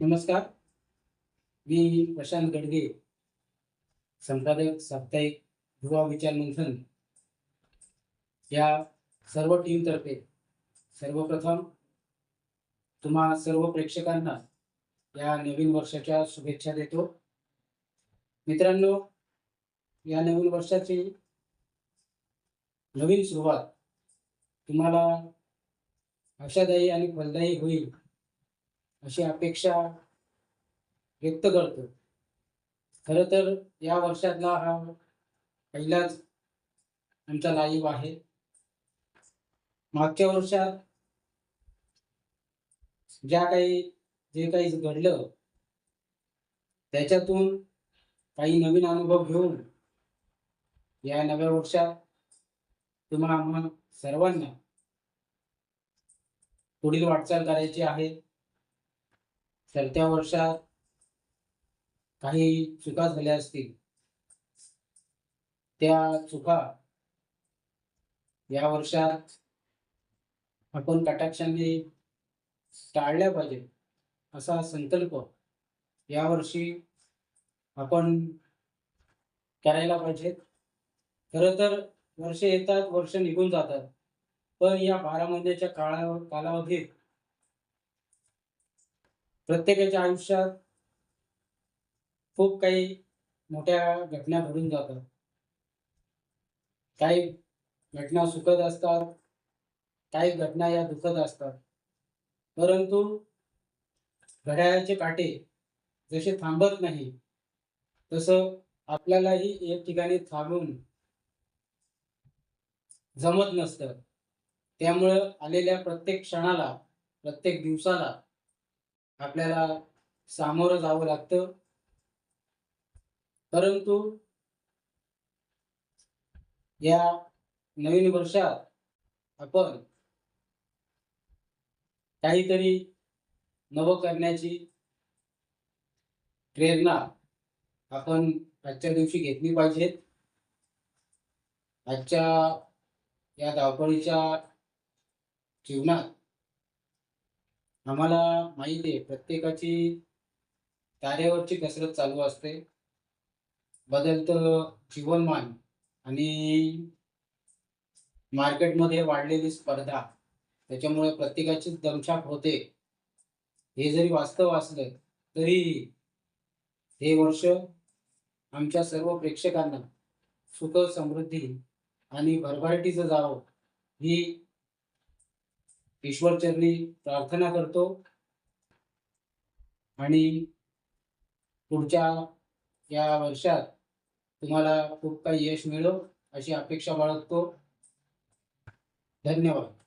नमस्कार. मी प्रशांत गडगे संपादक साप्ताहिक युवा विचार मंथन. या सर्व टीमतर्फे सर्वप्रथम तुम्हा सर्व प्रेक्षकांना या नवीन वर्षाच्या शुभेच्छा देतो. मित्रांनो या नवीन वर्षाची नवीन सुरुवात तुम्हाला आशादायी आणि फलदायी होईल. अशी अपेक्षा व्यक्त करतो. खरं तर या वर्षातला हा पहिलाच आमचा लाईव्ह आहे. मागच्या वर्षात ज्या काही जे काही घडलं त्याच्यातून काही नवीन अनुभव घेऊन या नव्या वर्षात तुम्हा आम्हा सर्वांना पुढील वाटचाल करायची आहे. सरत्या वर्षात काही चुका झाल्या असतील. त्या चुका या वर्षात आपण कटाक्षाने टाळल्या पाहिजे असा संकल्प यावर्षी आपण करायला पाहिजे खरं तर वर्ष येतात वर्ष निघून जातात पण या बारा महिन्याच्या काळा कालावधीत प्रत्येकाच्या आयुष्यात खूप काही मोठ्या घटना घडून जातात. काही घटना सुखद असतात काही घटना या दुखद असतात. परंतु घड्याळाचे काटे जसे थांबत नाही तसं आपल्यालाही एक ठिकाणी थांबून जमत नसतं. त्यामुळं आलेल्या प्रत्येक क्षणाला प्रत्येक दिवसाला आपल्याला सामोरं जावं लागतं. परंतु या नवीन वर्षात आपण काहीतरी नवं करण्याची प्रेरणा आपण आजच्या दिवशी घेतली पाहिजेत आजच्या या धावपळीच्या जीवनात आम्हाला माहिती आहे प्रत्येकाची ताऱ्यावरची कसरत चालू असते. बदलतं जीवनमान आणि मार्केटमध्ये वाढलेली स्पर्धा त्याच्यामुळे प्रत्येकाची दमछाक होते. हे जरी वास्तव असलं तरी हे वर्ष आमच्या सर्व प्रेक्षकांना सुख समृद्धी आणि भरभराटीचं जावं ही ईश्वरचरणी प्रार्थना करतो. आणि पुढच्या या वर्षात तुम्हाला खूप काही यश मिळो अशी अपेक्षा बाळगतो. धन्यवाद.